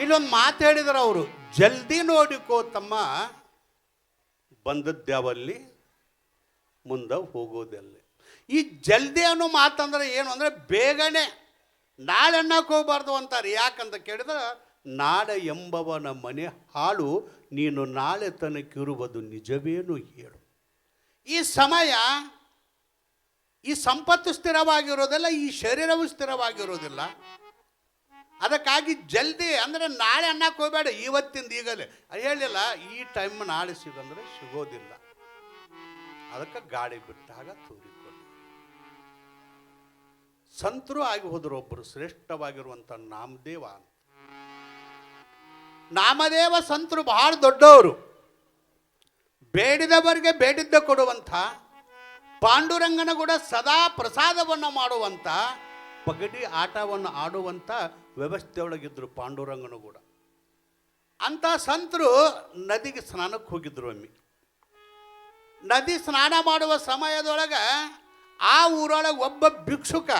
ಇಲ್ಲೊಂದು ಮಾತು ಹೇಳಿದ್ರು ಅವರು, ಜಲ್ದಿ ನೋಡಿಕೋ ತಮ್ಮ ಬಂದದ್ದಾವಲ್ಲಿ ಮುಂದೆ ಹೋಗೋದಲ್ಲಿ. ಈ ಜಲ್ದಿ ಅನ್ನೋ ಮಾತಂದ್ರೆ ಏನು ಅಂದರೆ ಬೇಗನೆ ನಾಳೆ ಅನ್ನಕ್ಕೆ ಹೋಗ್ಬಾರ್ದು ಅಂತಾರೆ. ಯಾಕಂತ ಕೇಳಿದ್ರೆ, ನಾಳೆ ಎಂಬವನ ಮನೆ ಹಾಳು, ನೀನು ನಾಳೆ ತನಕಿರುವುದು ನಿಜವೇನು ಹೇಳು. ಈ ಸಮಯ ಈ ಸಂಪತ್ತು ಸ್ಥಿರವಾಗಿರೋದಿಲ್ಲ, ಈ ಶರೀರವೂ ಸ್ಥಿರವಾಗಿರೋದಿಲ್ಲ. ಅದಕ್ಕಾಗಿ ಜಲ್ದಿ ಅಂದರೆ ನಾಳೆ ಅನ್ನಕ್ಕೆ ಹೋಗಬೇಡ, ಇವತ್ತಿಂದ ಈಗಲೇ. ಹೇಳಿಲ್ಲ, ಈ ಟೈಮ್ ನಾಳೆ ಸಿಗಂದ್ರೆ ಸಿಗೋದಿಲ್ಲ. ಅದಕ್ಕೆ ಗಾಡಿ ಬಿಟ್ಟಾಗ ತೂರಿಕೊಳ್ಳಿ. ಸಂತರು ಆಗಿ ಹೋದ್ರು ಒಬ್ಬರು ಶ್ರೇಷ್ಠವಾಗಿರುವಂಥ ನಾಮದೇವ ನಾಮದೇವ ಸಂತರು ಬಹಳ ದೊಡ್ಡವರು. ಬೇಡಿದವರಿಗೆ ಬೇಡಿದ್ದ ಕೊಡುವಂಥ, ಪಾಂಡುರಂಗನ ಕೂಡ ಸದಾ ಪ್ರಸಾದವನ್ನು ಮಾಡುವಂಥ, ಪಗಡಿ ಆಟವನ್ನು ಆಡುವಂಥ ವ್ಯವಸ್ಥೆಯೊಳಗಿದ್ರು ಪಾಂಡುರಂಗನು ಕೂಡ. ಅಂಥ ಸಂತರು ನದಿಗೆ ಸ್ನಾನಕ್ಕೆ ಹೋಗಿದ್ರು ಒಮ್ಮೆ. ನದಿ ಸ್ನಾನ ಮಾಡುವ ಸಮಯದೊಳಗೆ ಆ ಊರೊಳಗೆ ಒಬ್ಬ ಭಿಕ್ಷುಕ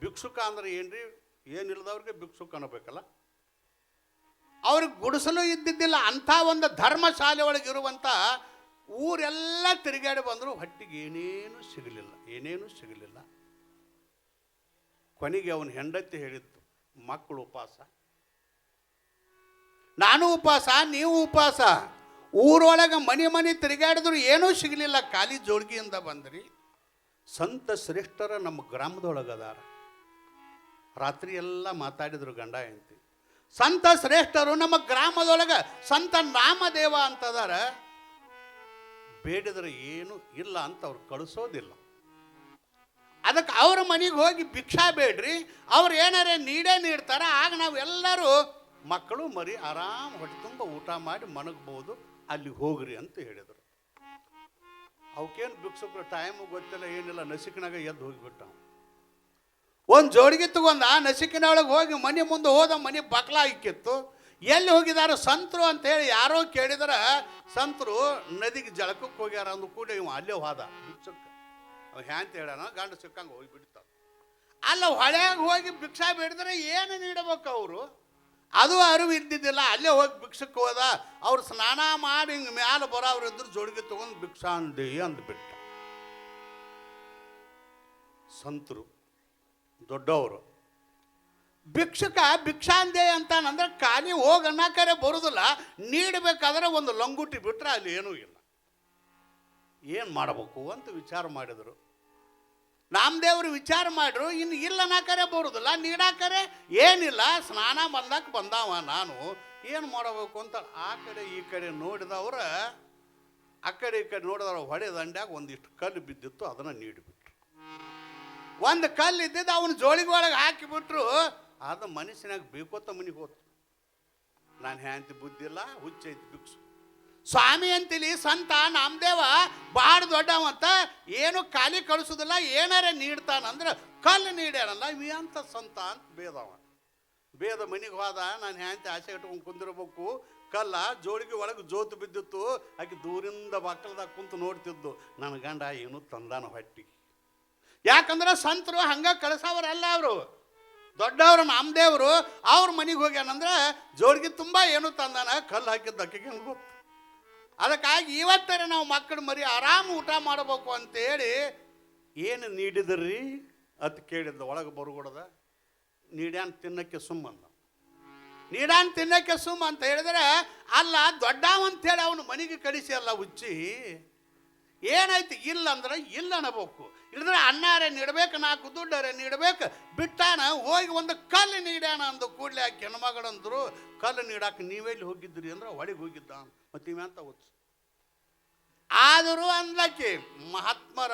ಭಿಕ್ಷುಕ ಅಂದ್ರೆ ಏನ್ರಿ? ಏನಿಲ್ಲದವ್ರಿಗೆ ಭಿಕ್ಷುಕ ಅನ್ನಬೇಕಲ್ಲ. ಅವ್ರಿಗೆ ಗುಡಿಸಲು ಇದ್ದಿದ್ದಿಲ್ಲ, ಅಂಥ ಒಂದು ಧರ್ಮಶಾಲೆ ಒಳಗೆ ಇರುವಂಥ ಊರೆಲ್ಲ ತಿರುಗಾಡಿ ಬಂದರು ಹೊಟ್ಟಿಗೆ ಏನೇನು ಸಿಗಲಿಲ್ಲ ಏನೇನು ಸಿಗಲಿಲ್ಲ. ಕೊನೆಗೆ ಅವನ ಹೆಂಡತಿ ಹೇಳಿತ್ತು, ಮಕ್ಕಳು ಉಪವಾಸ. ನಾನು ಉಪವಾಸ, ನೀವು ಉಪವಾಸ. ಊರೊಳಗೆ ಮನೆ ಮನೆ ತಿರುಗಾಡಿದ್ರು ಏನೂ ಸಿಗಲಿಲ್ಲ. ಖಾಲಿ ಜೋಳ್ಗಿಯಿಂದ ಬಂದ್ರಿ. ಸಂತ ಶ್ರೇಷ್ಠರ ನಮ್ಮ ಗ್ರಾಮದೊಳಗದಾರ. ರಾತ್ರಿ ಎಲ್ಲ ಮಾತಾಡಿದ್ರು ಗಂಡ ಹೆಂಡತಿ. ಸಂತ ಶ್ರೇಷ್ಠರು ನಮ್ಮ ಗ್ರಾಮದೊಳಗೆ ಸಂತ ನಾಮದೇವ ಅಂತದಾರ. ಬೇಡಿದ್ರೆ ಏನು ಇಲ್ಲ ಅಂತ ಅವ್ರು ಕಳಿಸೋದಿಲ್ಲ. ಅದಕ್ಕೆ ಅವ್ರ ಮನೆಗೆ ಹೋಗಿ ಭಿಕ್ಷಾ ಬೇಡ್ರಿ. ಅವ್ರು ಏನಾರೇ ನೀಡೇ ನೀಡ್ತಾರೆ. ಆಗ ನಾವು ಎಲ್ಲರೂ ಮಕ್ಕಳು ಮರಿ ಆರಾಮ್ ಹೊಟ್ಟೆ ತುಂಬ ಊಟ ಮಾಡಿ ಮನಗ್ಬೋದು ಅಲ್ಲಿ ಹೋಗ್ರಿ ಅಂತ ಹೇಳಿದರು. ಅವಕ್ಕೇನು ಭಿಕ್ಷುಕರು ಟೈಮ್ ಗೊತ್ತಿಲ್ಲ, ಏನಿಲ್ಲ, ನಸಿಕಿನಾಗ ಎದ್ದು ಹೋಗಿಬಿಟ್ಟ ಒಂದು ಜೋಡಿಗೆ ತಗೊಂಡ ನಸಿಕಿನೊಳಗೆ ಹೋಗಿ ಮನೆ ಮುಂದೆ ಹೋದ ಮನೆ ಬಕ್ಲ ಇಕ್ಕಿತ್ತು. ಎಲ್ಲಿ ಹೋಗಿದಾರ ಸಂತರು ಅಂತೇಳಿ ಯಾರೋ ಕೇಳಿದ್ರ, ಸಂತರು ನದಿಗೆ ಜಳಕಕ್ಕೆ ಹೋಗ್ಯಾರ ಅಂದು ಕೂಡ ಇವ ಅಲ್ಲೇ ಹೋದ ಭಿಕ್ಷುಕ. ಅವ ಹ್ಯಾಂತ ಹೇಳೋಣ ಗಂಡ ಸಿಕ್ಕಂಗೆ ಹೋಗಿ ಬಿಡ್ತಾವ ಅಲ್ಲ ಹೊಳೆಯಾಗ ಹೋಗಿ ಭಿಕ್ಷಾ ಬೇಡಿದ್ರೆ ಏನು ನೀಡಬೇಕು ಅವರು? ಅದು ಅರಿವು ಇದ್ದಿದ್ದಿಲ್ಲ, ಅಲ್ಲೇ ಹೋಗಿ ಭಿಕ್ಷಕ್ಕೆ ಹೋದ, ಅವ್ರು ಸ್ನಾನ ಮಾಡಿ ಹಿಂಗೆ ಮ್ಯಾಲೆ ಬರೋರು ಇದ್ರು ಜೋಡಿಗೆ ತೊಗೊಂಡು ಭಿಕ್ಷಾ ಅಂದಿ ಅಂದ್ಬಿಟ್ಟ. ಸಂತರು, ದೊಡ್ಡವರು. ಭಿಕ್ಷಕ ಭಿಕ್ಷಾಂದೆ ಅಂತಾನಂದ್ರೆ ಖಾಲಿ ಹೋಗಿ ಅನ್ನಕರೆ ಬರುದಿಲ್ಲ, ನೀಡಬೇಕಾದ್ರೆ ಒಂದು ಲಂಗುಟಿ ಬಿಟ್ರೆ ಅಲ್ಲಿ ಏನೂ ಇಲ್ಲ. ಏನು ಮಾಡಬೇಕು ಅಂತ ವಿಚಾರ ಮಾಡಿದರು. ನಾಮದೇವರು ವಿಚಾರ ಮಾಡಿರು, ಇನ್ನು ಇಲ್ಲ ಅನ್ನಕರೆ ಬರುದಿಲ್ಲ ನೀಡಾಕರೆ ಏನಿಲ್ಲ, ಸ್ನಾನ ಬಂದಕ್ಕೆ ಬಂದಾವ ನಾನು, ಏನು ಮಾಡಬೇಕು ಅಂತ ಆ ಕಡೆ ಈ ಕಡೆ ನೋಡಿದವ್ರ, ಆ ಕಡೆ ಈ ಕಡೆ ನೋಡಿದವ್ರ ಹೊಡೆ ದಂಡ್ಯಾಗ ಒಂದಿಷ್ಟು ಕಲ್ಲು ಬಿದ್ದಿತ್ತು, ಅದನ್ನು ನೀಡಿಬಿಟ್ರು. ಒಂದು ಕಲ್ಲು ಇದ್ದಿದ್ದು ಅವನ ಜೋಳಿಗೊಳಗೆ ಹಾಕಿಬಿಟ್ರು ಅದು ಮನುಷ್ಯನಾಗ ಬೇಕೋತ ಮನಿಗೆ ಹೋತು ನಾನು ಹ್ಯಾಂತಿ ಬುದ್ಧಿಲ್ಲ ಹುಚ್ಚೈತಿ ಭಿಕ್ಷು ಸ್ವಾಮಿ ಅಂತಿಲಿ, ಸಂತ, ನಾಮದೇವ ಭಾಳ ದೊಡ್ಡವಂತ ಏನು ಖಾಲಿ ಕಳಿಸೋದಿಲ್ಲ, ಏನಾರ ನೀಡ್ತಾನಂದ್ರೆ ಕಲ್ಲು ನೀಡ್ಯಾನಲ್ಲ, ಇವ ಅಂತ ಸಂತ ಅಂತ ಬೇದವ ಬೇದ ಮನೆಗೆ ಹೋದ, ನಾನು ಹ್ಯಾಂತಿ ಆಸೆ ಇಟ್ಕೊಂಡು ಕುಂದಿರ್ಬೇಕು. ಕಲ್ಲ ಜೋಳಿಗೆ ಒಳಗೆ ಜೋತು ಬಿದ್ದಿತ್ತು, ಆಕೆ ದೂರಿಂದ ಬಾಕಲ್ದಾಗ ಕುಂತು ನೋಡ್ತಿದ್ದು ನನ್ನ ಗಂಡ ಏನು ತಂದಾನ ಹೊಟ್ಟಿ. ಯಾಕಂದ್ರೆ ಸಂತರು ಹಂಗ ಕಳಿಸೋರಲ್ಲ ಅವರು. ದೊಡ್ಡವರು ನಾಮದೇವರು, ಅವ್ರ ಮನೆಗೆ ಹೋಗ್ಯಾನಂದ್ರೆ ಜೋಳಿಗೆ ತುಂಬ ಏನು ತಂದಾನ, ಕಲ್ಲು ಹಾಕಿದ್ದ ಅಕ್ಕಿಗೆ ಹೆಂಗ್ ಗೊತ್ತು? ಅದಕ್ಕಾಗಿ ಇವತ್ತರ ನಾವು ಮಕ್ಕಳು ಮರಿ ಆರಾಮ ಊಟ ಮಾಡಬೇಕು ಅಂತೇಳಿ ಏನು ನೀಡಿದ್ರಿ ಅಂತ ಕೇಳಿದ್ದ ಒಳಗೆ ಬರುಗೊಡದ? ನೀಡ್ಯಾನ್ ತಿನ್ನಕ್ಕೆ ಸುಮ್ಮಂದ ನೀಡಾನ್ ತಿನ್ನಕ್ಕೆ ಸುಮ್ಮ ಅಂತ ಹೇಳಿದ್ರೆ, ಅಲ್ಲ, ದೊಡ್ಡವ ಅಂತೇಳಿ ಅವನು ಮನೆಗೆ ಕಳಿಸಿ ಅಲ್ಲ ಉಚ್ಚಿ ಏನಾಯ್ತು? ಇಲ್ಲ ಅಂದ್ರೆ ಇಲ್ಲ ಅನ್ನಬೇಕು. ಇಲ್ಲದ್ರೆ ಅಣ್ಣಾರೆ ನೀಡ್ಬೇಕು, ನಾಲ್ಕು ದುಡ್ಡರೆ ನೀಡ್ಬೇಕು, ಬಿಟ್ಟಾನ ಹೋಗಿ ಒಂದು ಕಲ್ಲು ನೀಡ್ಯಾನ ಅಂದು ಕೂಡಲೇ ಆಕೆ ಹೆಣ್ಮಗಳಂದ್ರು, ಕಲ್ಲು ನೀಡಾಕ ನೀವೆಲ್ಲಿ ಹೋಗಿದ್ರಿ ಅಂದ್ರೆ ಒಳಗೆ ಹೋಗಿದ್ದ ಅಂತ. ಆದರೂ ಅಂದ್ಲಕ್ಕೆ ಮಹಾತ್ಮರ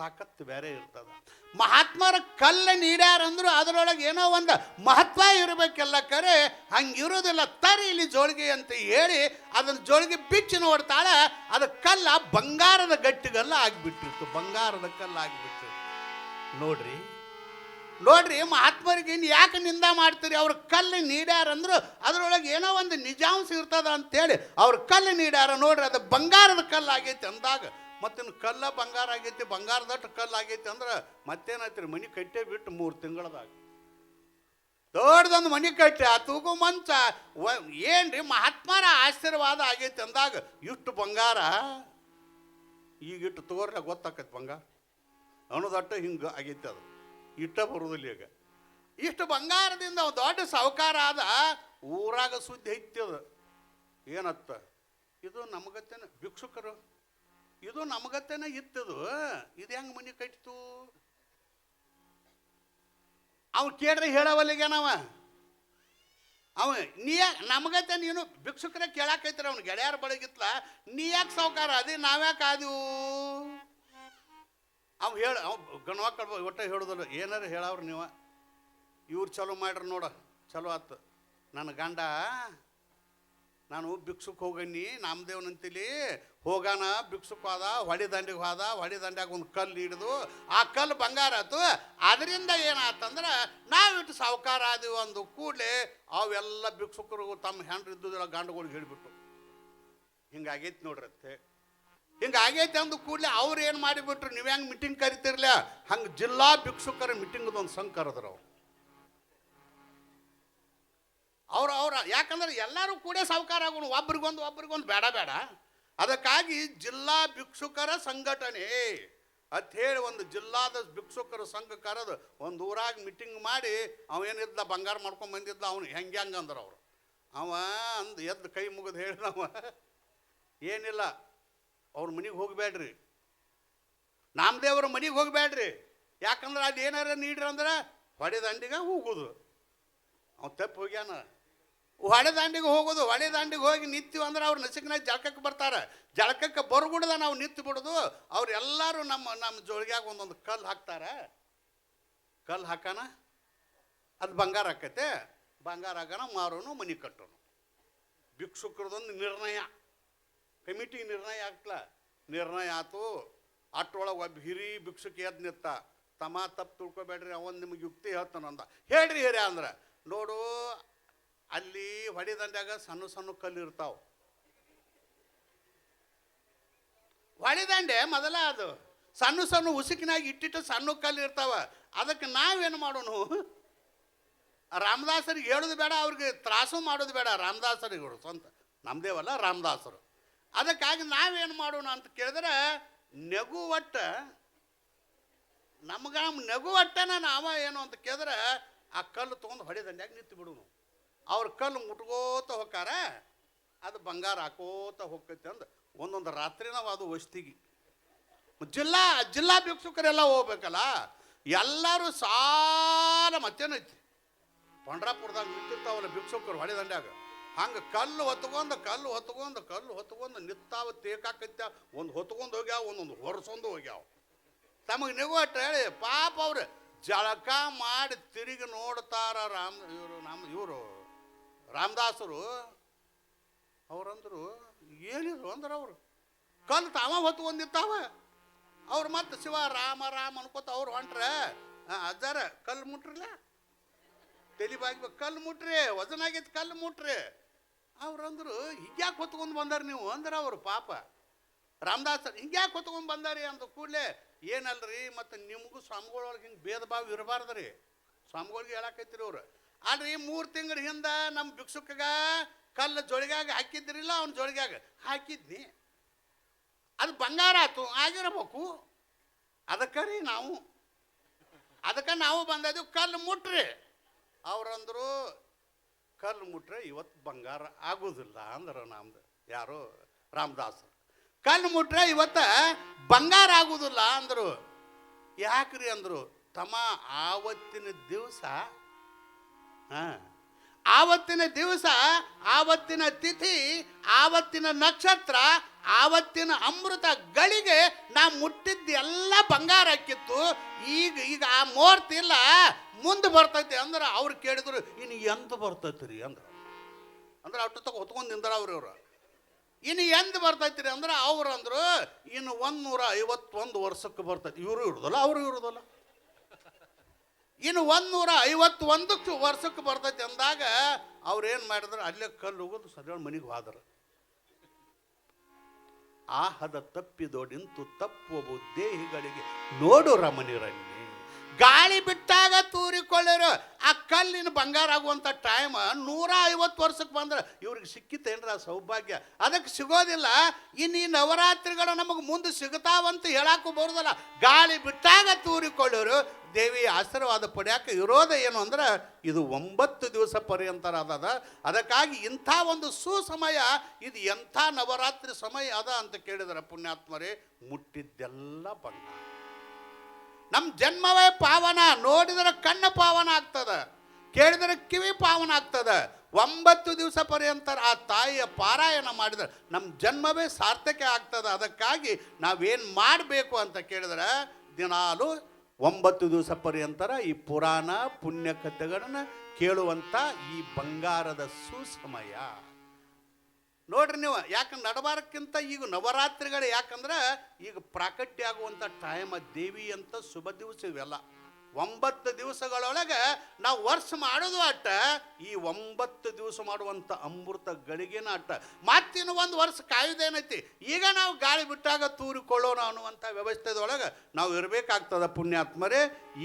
ತಾಕತ್ತು ಬೇರೆ ಇರ್ತದ. ಮಹಾತ್ಮರ ಕಲ್ಲ ನೀಡ್ಯಾರಂದ್ರು ಅದರೊಳಗೆ ಏನೋ ಒಂದು ಮಹತ್ವ ಇರಬೇಕೆಲ್ಲ ಕರೆ, ಹಂಗಿರೋದಿಲ್ಲ. ತರಿ ಇಲ್ಲಿ ಜೋಳಿಗೆ ಅಂತ ಹೇಳಿ ಅದನ್ನ ಜೋಳಿಗೆ ಬಿಚ್ಚಿ ನೋಡ್ತಾಳೆ, ಅದು ಕಲ್ಲ ಬಂಗಾರದ ಗಟ್ಟಿಗೆಲ್ಲ ಆಗಿಬಿಟ್ಟಿರ್ತು ಬಂಗಾರದ ಕಲ್ಲ ಆಗಿಬಿಟ್ಟಿರ್ತು ನೋಡ್ರಿ ನೋಡ್ರಿ ಮಹಾತ್ಮರಿಗೆ ಇನ್ನು ಯಾಕೆ ನಿಂದ ಮಾಡ್ತೀರಿ? ಅವ್ರ ಕಲ್ಲು ನೀಡ್ಯಾರಂದ್ರು ಅದರೊಳಗೆ ಏನೋ ಒಂದು ನಿಜಾಂಶ ಇರ್ತದ ಅಂತೇಳಿ ಅವ್ರ ಕಲ್ಲು ನೀಡ್ಯಾರ. ನೋಡ್ರಿ, ಅದು ಬಂಗಾರದ ಕಲ್ಲು ಆಗೈತಿ ಅಂದಾಗ. ಮತ್ತಿನ್ನು ಕಲ್ಲ ಬಂಗಾರ ಆಗೈತಿ ಬಂಗಾರದಟ್ಟು ಕಲ್ಲು ಆಗೈತಿ ಅಂದ್ರೆ ಮತ್ತೇನಾಯ್ತು ರೀ ಮನೆ ಕಟ್ಟೆ ಬಿಟ್ಟು ಮೂರು ತಿಂಗಳದಾಗ. ದೊಡ್ಡದೊಂದು ಮನೆ ಕಟ್ಟೆ, ಆ ತೂಗು ಮಂಚ, ವ- ಏನ್ರಿ ಮಹಾತ್ಮರ ಆಶೀರ್ವಾದ ಆಗೈತಿ ಅಂದಾಗ ಇಷ್ಟು ಬಂಗಾರ? ಈಗಿಟ್ಟು ತಗೋರ್ಲ ಗೊತ್ತಾಕೈತಿ ಬಂಗಾರ. ಅನ್ನೋದಟ್ಟ ಹಿಂಗೆ ಆಗೈತೆ ಅದು. ಇಟ್ಟ ಬರುವುದಿಲ್ಲ ಈಗ. ಇಷ್ಟು ಬಂಗಾರದಿಂದ ಅವ ದೊಡ್ಡ ಸಾಹುಕಾರ ಆದ ಊರಾಗ ಸುದ್ದಿ ಐತಿ ಅದು. ಏನತ್ತ? ಇದು ನಮಗತ್ತೇನ ಭಿಕ್ಷುಕರು? ಇದು ನಮಗತ್ತೇನ ಇತ್ತದು? ಇದು ಹೆಂಗೆ ಮನೆ ಕಟ್ಟಿತು ಅವ್ನು ಕೇಳ್ರೆ ಹೇಳವಲ್ಲಿಗೇನವ ಅವ, ನೀ ನಮಗತ್ತೆ ನೀನು ಭಿಕ್ಷುಕರೇ ಕೇಳಾಕೈತ್ರ ಅವ್ನು ಗೆಳೆಯರ ಬಳಗಿತ್ಲ. ನೀ ಯಾಕೆ ಸಾವುಕಾರ? ಅದೇ ನಾವ್ಯಾಕೆ ಆದೀವು? ಅವ್ ಹೇಳ, ಅವ್ ಕಳ್ಬೋದು ಒಟ್ಟ ಹೇಳುದಿಲ್ಲ. ಏನಾರು ಹೇಳವ್ರಿ ನೀವು. ಇವ್ರು ಚಲೋ ಮಾಡ್ರಿ ನೋಡ, ಚಲೋ ಆತು. ನನ್ನ ಗಂಡ, ನಾನು ಭಿಕ್ಷುಕ್ ಹೋಗನಿ ನಾಮದೇವನಂತಿಲಿ ಹೋಗಾನ, ಭಿಕ್ಷುಕ್ ಹೋದ, ಹೊಳಿ ದಂಡಿಗೆ ಹೋದ, ಹೊಳಿ ದಂಡ್ಯಾಗ ಒಂದು ಕಲ್ಲು ಹಿಡಿದು, ಆ ಕಲ್ಲು ಬಂಗಾರ ಆತು. ಅದರಿಂದ ಏನಾತಂದ್ರೆ ನಾವಿಟ್ಟು ಸಾವುಕಾರ ಆದಿವು ಒಂದು ಕೂಡಲೇ ಅವೆಲ್ಲ ಭಿಕ್ಷುಕರು ತಮ್ಮ ಹೆಂಡ್ರು ಇದ್ದುದಿಲ್ಲ, ಗಂಡುಗಳಿಗೆ ಹೇಳಿಬಿಟ್ಟು. ಹಿಂಗಾಗೈತಿ ನೋಡ್ರತ್ತೆ ಹಿಂಗಾಗೈತೆ ಅಂದು ಕೂಡಲೇ ಅವ್ರು ಏನು ಮಾಡಿಬಿಟ್ರು ನೀವು ಹೆಂಗೆ ಮೀಟಿಂಗ್ ಕರಿತಿರ್ಲ? ಹಂಗೆ ಜಿಲ್ಲಾ ಭಿಕ್ಷುಕರ ಮೀಟಿಂಗ್ದು ಒಂದು ಸಂಘ ಕರೆದ್ರು ಅವ್ರು. ಅವ್ರು ಅವ್ರ ಯಾಕಂದ್ರೆ ಎಲ್ಲರೂ ಕೂಡ ಸಾವುಕಾರ ಆಗೋಣ. ಒಬ್ರಿಗೊಂದು ಒಬ್ರಿಗೊಂದು ಬೇಡ ಬೇಡ. ಅದಕ್ಕಾಗಿ ಜಿಲ್ಲಾ ಭಿಕ್ಷುಕರ ಸಂಘಟನೆ ಅಂತ ಹೇಳಿ ಒಂದು ಜಿಲ್ಲಾದ ಭಿಕ್ಷುಕರ ಸಂಘ ಕರೆದು ಒಂದು ಊರಾಗ ಮೀಟಿಂಗ್ ಮಾಡಿ ಅವ ಏನಿದ್ದ ಬಂಗಾರ ಮಾಡ್ಕೊಂಡು ಬಂದಿದ್ದ ಅವನು. ಹೆಂಗೆ ಹೆಂಗೆ ಅಂದ್ರೆ ಅವರು. ಅವ ಅಂದ್ ಎದ್ದು ಕೈ ಮುಗಿದು ಹೇಳಿದವ ಏನಿಲ್ಲ. ಅವ್ರ ಮನೆಗೆ ಹೋಗಬೇಡ್ರಿ. ನಾಮದೇವ್ರ ಮನೆಗೆ ಹೋಗಬೇಡ್ರಿ. ಯಾಕಂದ್ರೆ ಅದು ಏನಾರ ನೀಡ್ರಿ ಅಂದ್ರೆ ಹೊಡೆದಂಡಿಗೆ ಹೋಗುದು. ಅವ್ನು ತಪ್ಪು ಹೋಗ್ಯಾನ. ಹೊಳೆ ದಾಂಡಿಗೆ ಹೋಗೋದು. ಹೊಳೆ ದಾಂಡಿಗೆ ಹೋಗಿ ನಿಂತೀವಿ ಅಂದ್ರೆ ಅವ್ರು ನಸಿಕನ ಜಳಕಕ್ಕೆ ಬರ್ತಾರೆ. ಜಳಕಕ್ಕೆ ಬರ್ಗುಡ್ದ ನಾವು ನಿಂತು ಬಿಡೋದು. ಅವರೆಲ್ಲರೂ ನಮ್ಮ ನಮ್ಮ ಜೋಳಿಗ್ಯಾಗ ಒಂದೊಂದು ಕಲ್ಲು ಹಾಕ್ತಾರೆ. ಕಲ್ಲು ಹಾಕಾನ? ಅದು ಬಂಗಾರ ಹಾಕತ್ತೆ ಬಂಗಾರ ಹಾಕೋಣ ಮಾರೋನು ಮನೆ ಕಟ್ಟೋನು. ಭಿಕ್ಷುಕ್ರದೊಂದು ನಿರ್ಣಯ. ಕಮಿಟಿ ನಿರ್ಣಯ ಆಗ್ತಲ್ಲ ನಿರ್ಣಯ ಆಯ್ತು ಅಟ್ಟೊಳಗೆ ಒಬ್ಬ ಹಿರಿ ಭಿಕ್ಷುಕ ಎದ್ದು ನಿತ್ತ. ತಮ್ಮ ತಪ್ಪು ತಿಳ್ಕೊಬೇಡ್ರಿ, ಅವನ್ ನಿಮಗೆ ಯುಕ್ತಿ ಹೇಳ್ತಾನಂದ ಹೇಳ್ರಿ ಹಿರಿಯ ಅಂದ್ರೆ. ನೋಡು, ಅಲ್ಲಿ ಹೊಡಿದಂಡ್ಯಾಗ ಸಣ್ಣ ಸಣ್ಣ ಕಲ್ಲು ಇರ್ತಾವ. ಹೊಳಿದಂಡೆ ಮೊದಲ ಅದು. ಸಣ್ಣ ಸಣ್ಣ ಉಸುಕಿನಾಗ ಇಟ್ಟಿಟ್ಟು ಸಣ್ಣ ಕಲ್ಲು ಇರ್ತಾವ. ಅದಕ್ಕೆ ನಾವೇನು ಮಾಡೋನು ರಾಮದಾಸರಿಗೆ ಹೇಳೋದು ಬೇಡ, ಅವ್ರಿಗೆ ತ್ರಾಸು ಮಾಡೋದು ಬೇಡ. ರಾಮದಾಸರಿಗೆ ಸ್ವಂತ. ನಮ್ದೇವಲ್ಲ ರಾಮದಾಸರು. ಅದಕ್ಕಾಗಿ ನಾವೇನು ಮಾಡೋಣ ಅಂತ ಕೇಳಿದ್ರೆ, ನೆಗುವಟ್ಟ ನಮ್ಗ ನಗು ಒಟ್ಟನ ನಾವ ಏನು ಅಂತ ಕೇಳಿದ್ರೆ, ಆ ಕಲ್ಲು ತೊಗೊಂಡು ಹೊಡೆದಂಡ್ಯಾಗ ನಿಂತು ಬಿಡುನು. ಅವ್ರ ಕಲ್ಲು ಮುಟ್ಕೋತ ಹೋಕಾರ ಅದು ಬಂಗಾರ ಹಾಕೋತ ಹೋಗ್ತೈತೆ ಅಂದು. ಒಂದೊಂದು ರಾತ್ರಿ ನಾವು ಅದು ವಸ್ತಿಗೆ ಜಿಲ್ಲಾ ಜಿಲ್ಲಾ ಭಿಕ್ಷುಕರೆಲ್ಲ ಹೋಗ್ಬೇಕಲ್ಲ, ಎಲ್ಲರೂ ಸಾಲ ಮತ್ತೇನೈತಿ? ಪಂಡ್ರಾಪುರದಾಗ ನಿಂತಿರ್ತಾವಲ್ಲ ಭಿಕ್ಷುಕರು ಹೊಡೆದಂಡ್ಯಾಗ. ಹಂಗೆ ಕಲ್ಲು ಹೊತ್ಕೊಂಡು ಕಲ್ಲು ಹೊತ್ಕೊಂಡು ಕಲ್ಲು ಹೊತ್ಕೊಂಡು ನಿತ್ತಾವ ತೇಕಾಕತ್ಯ. ಒಂದು ಹೊತ್ಕೊಂಡು ಹೋಗ್ಯಾವ, ಒಂದೊಂದು ಹೊರಸೊಂದು ಹೋಗ್ಯಾವ. ತಮಗೆ ನಿಗೋಟ್ ಹೇಳಿ, ಪಾಪ ಅವ್ರು ಜಳಕ ಮಾಡಿ ತಿರುಗಿ ನೋಡ್ತಾರ ರಾಮ್, ಇವರು ನಮ್ಮ, ಇವರು ರಾಮದಾಸರು. ಅವ್ರಂದ್ರು, ಏನಿದ್ರು ಅಂದ್ರೆ ಅವರು. ಕಲ್ಲು ತಾವ ಒಂದಿತ್ತಾವ ಅವ್ರು ಮತ್ತೆ ಶಿವ ರಾಮ ರಾಮ ಅನ್ಕೋತ ಅವ್ರು ಹೊಂಟ್ರ ಅಜ್ಜಾರ ಕಲ್ಲು ಮುಟ್ರಲ್ಲ? ತಲೆ ಬಾಗಿ ಕಲ್ಲು ಮುಟ್ರಿ ವಜನ ಆಗೈತೆ ಕಲ್ಲು ಮುಟ್ರಿ. ಅವ್ರಂದ್ರು, ಹಿಂಗ್ಯಾಕೆ ಹೊತ್ಕೊಂಡು ಬಂದಾರ ನೀವು? ಅಂದ್ರೆ ಅವರು ಪಾಪ. ರಾಮದಾಸ್, ಹಿಂಗ್ಯಾಕೆ ಹೊತ್ಕೊಂಡು ಬಂದಾರಿ? ಅಂದ ಕೂಡಲೇ, ಏನಲ್ರಿ, ಮತ್ತು ನಿಮಗೂ ಸ್ವಾಮಿಗಳೊಳಗೆ ಹಿಂಗೆ ಭೇದ ಭಾವ ಇರಬಾರ್ದ್ರಿ? ಸ್ವಾಮಿಗಳಿಗೆ ಹೇಳಕೈತಿರಿ ಅವ್ರು. ಅಲ್ರಿ ಮೂರು ತಿಂಗಳ ಹಿಂದೆ ನಮ್ಮ ಭಿಕ್ಷುಕಗ ಕಲ್ಲು ಜೋಳಿಗಾಗ ಹಾಕಿದ್ರಿಲ್ಲ ಅವ್ನ ಜೋಳಿಗಾಗ ಹಾಕಿದ್ನಿ. ಅದು ಬಂಗಾರ ಆಯ್ತು ಆಗಿರಬೇಕು. ಅದಕ್ಕೆ ರೀ ನಾವು. ಅದಕ್ಕೆ ನಾವು ಬಂದದ್ದು ಕಲ್ಲು ಮುಟ್ರಿ. ಅವ್ರಂದ್ರು ಕಲ್ಲು ಮುಟ್ರೆ ಇವತ್ತು ಬಂಗಾರ ಆಗೋದಿಲ್ಲ ಅಂದ್ರೆ ನಮ್ದು. ಯಾರು ರಾಮದಾಸ್ ಕಲ್ಲು ಮುಟ್ರೆ ಇವತ್ತ ಬಂಗಾರ ಆಗುದಿಲ್ಲ ಅಂದರು. ಯಾಕ್ರಿ ಅಂದರು? ತಮ್ಮ ಆವತ್ತಿನ ದಿವಸ, ಹಾಂ, ಆವತ್ತಿನ ದಿವಸ, ಆವತ್ತಿನ ತಿಥಿ, ಆವತ್ತಿನ ನಕ್ಷತ್ರ ಆವತ್ತಿನ ಅಮೃತ ಗಳಿಗೆ ನಾ ಮುಟ್ಟಿದ್ದ ಎಲ್ಲ ಬಂಗಾರ ಹಾಕಿತ್ತು. ಈಗ ಈಗ ಆ ಮೂರ್ತಿ ಇಲ್ಲ, ಮುಂದೆ ಬರ್ತೈತಿ ಅಂದ್ರೆ ಅವ್ರು ಕೇಳಿದ್ರು, ಇನ್ನು ಎಂತ ಬರ್ತೈತಿ ರೀ ಅಂದ್ರೆ. ಅಂದ್ರೆ ಅಷ್ಟು ತಗೋ ಹೊತ್ಕೊಂಡು ನಿಂದ್ರ ಅವ್ರು ಇವ್ರು. ಇನ್ನು ಎಂದ ಬರ್ತೈತಿ ಅಂದ್ರೆ ಅವ್ರು ಅಂದ್ರು, ಇನ್ನು ಒಂದು ನೂರ ಐವತ್ತೊಂದು ವರ್ಷಕ್ಕೆ ಬರ್ತೈತಿ. ಇವರು ಇರುದಲ್ಲ, ಅವರು ಇರುದಲ್ಲ. ಇನ್ನು ಒಂದೂರ ಐವತ್ತೊಂದಕ್ಕೆ ವರ್ಷಕ್ಕೆ ಬರ್ತೈತಿ ಅಂದಾಗ ಅವ್ರು ಏನು ಮಾಡಿದ್ರು, ಅಲ್ಲೇ ಕಲ್ಲು ಹೋಗೋದು ಸದ್ಯ ಮನೆಗೆ ಹೋದರು. ಆಹದ ತಪ್ಪಿದೋಡಿಂತು ತಪ್ಪುವ ದೇಹಿಗಳಿಗೆ ನೋಡು ರಮಣಿರನ್ನಿ. ಗಾಳಿ ಬಿಟ್ಟಾಗ ತೂರಿಕೊಳ್ಳಿರು. ಆ ಕಲ್ಲಿನ ಬಂಗಾರ ಆಗುವಂಥ ಟೈಮ್ ನೂರ ಐವತ್ತು ವರ್ಷಕ್ಕೆ ಬಂದ್ರೆ ಇವ್ರಿಗೆ ಸಿಕ್ಕಿತ್ತೇನ್ರ ಸೌಭಾಗ್ಯ? ಅದಕ್ಕೆ ಸಿಗೋದಿಲ್ಲ. ಇನ್ನು ಈ ನವರಾತ್ರಿಗಳು ನಮಗೆ ಮುಂದೆ ಸಿಗ್ತಾವಂತ ಹೇಳಕ್ಕೂ ಬರೋದಲ್ಲ. ಗಾಳಿ ಬಿಟ್ಟಾಗ ತೂರಿಕೊಳ್ಳಿರು. ದೇವಿ ಆಶೀರ್ವಾದ ಪಡ್ಯಾಕ ಇರೋದ ಏನು ಅಂದ್ರೆ ಇದು ಒಂಬತ್ತು ದಿವಸ ಪರ್ಯಂತರ ಅದ ಅದಕ್ಕಾಗಿ ಇಂಥ ಒಂದು ಸುಸಮಯ, ಇದು ಎಂಥ ನವರಾತ್ರಿ ಸಮಯ ಅದ ಅಂತ ಕೇಳಿದ್ರೆ ಪುಣ್ಯಾತ್ಮರೇ, ಮುಟ್ಟಿದ್ದೆಲ್ಲ ಬಂಗಾರ ನಮ್ಮ ಜನ್ಮವೇ ಪಾವನ, ನೋಡಿದರೆ ಕಣ್ಣು ಪಾವನ ಆಗ್ತದ, ಕೇಳಿದರೆ ಕಿವಿ ಪಾವನ ಆಗ್ತದ. ಒಂಬತ್ತು ದಿವಸ ಪರ್ಯಂತರ ಆ ತಾಯಿಯ ಪಾರಾಯಣ ಮಾಡಿದ್ರೆ ನಮ್ಮ ಜನ್ಮವೇ ಸಾರ್ಥಕ ಆಗ್ತದೆ. ಅದಕ್ಕಾಗಿ ನಾವೇನು ಮಾಡಬೇಕು ಅಂತ ಕೇಳಿದ್ರೆ ದಿನಾಲು ಒಂಬತ್ತು ದಿವಸ ಪರ್ಯಂತರ ಈ ಪುರಾಣ ಪುಣ್ಯ ಕಥೆಗಳನ್ನು ಕೇಳುವಂಥ ಈ ಬಂಗಾರದ ಸುಸಮಯ. ನೋಡ್ರಿ ನೀವು ಯಾಕಂದ್ರೆ ನಡಬಾರಕ್ಕಿಂತ ಈಗ ನವರಾತ್ರಿಗಳು ಯಾಕಂದ್ರೆ ಈಗ ಪ್ರಾಕಟ್ಯ ಆಗುವಂಥ ಟೈಮ್ ದೇವಿ ಅಂತ ಶುಭ ದಿವಸ ಇವೆಲ್ಲ. ಒಂಬತ್ತು ದಿವಸಗಳೊಳಗೆ ನಾವು ವರ್ಷ ಮಾಡೋದು ಅಟ್ಟ ಈ ಒಂಬತ್ತು ದಿವಸ ಮಾಡುವಂಥ ಅಮೃತ ಗಳಿಗೆನ ಅಟ್ಟ ಮತ್ತಿನ್ನು ಒಂದು ವರ್ಷ ಕಾಯುವುದೇನೈತಿ ಈಗ ನಾವು ಗಾಳಿ ಬಿಟ್ಟಾಗ ತೂರಿಕೊಳ್ಳೋಣ ಅನ್ನುವಂಥ ವ್ಯವಸ್ಥೆದೊಳಗೆ ನಾವು ಇರಬೇಕಾಗ್ತದ ಪುಣ್ಯಾತ್ಮರೇ.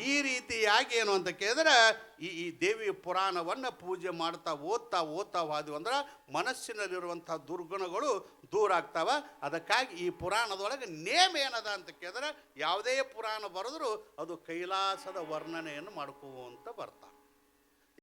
ಈ ರೀತಿಯಾಗಿ ಏನು ಅಂತ ಕೇಳಿದ್ರೆ, ಈ ಈ ದೇವಿಯ ಪುರಾಣವನ್ನು ಪೂಜೆ ಮಾಡ್ತಾ ಓದ್ತಾ ಓದ್ತಾ ಹೋದ್ವಿ ಅಂದ್ರೆ ಮನಸ್ಸಿನಲ್ಲಿರುವಂಥ ದುರ್ಗುಣಗಳು ದೂರ ಆಗ್ತಾವ ಅದಕ್ಕಾಗಿ ಈ ಪುರಾಣದೊಳಗೆ ನೇಮ್ ಏನದ ಅಂತ ಕೇಳಿದ್ರೆ ಯಾವುದೇ ಪುರಾಣ ಬರೆದರೂ ಅದು ಕೈಲಾಸದ ವರ್ಣನೆಯನ್ನು ಮಾಡ್ಕೋವಂತ ಬರ್ತಾವೆ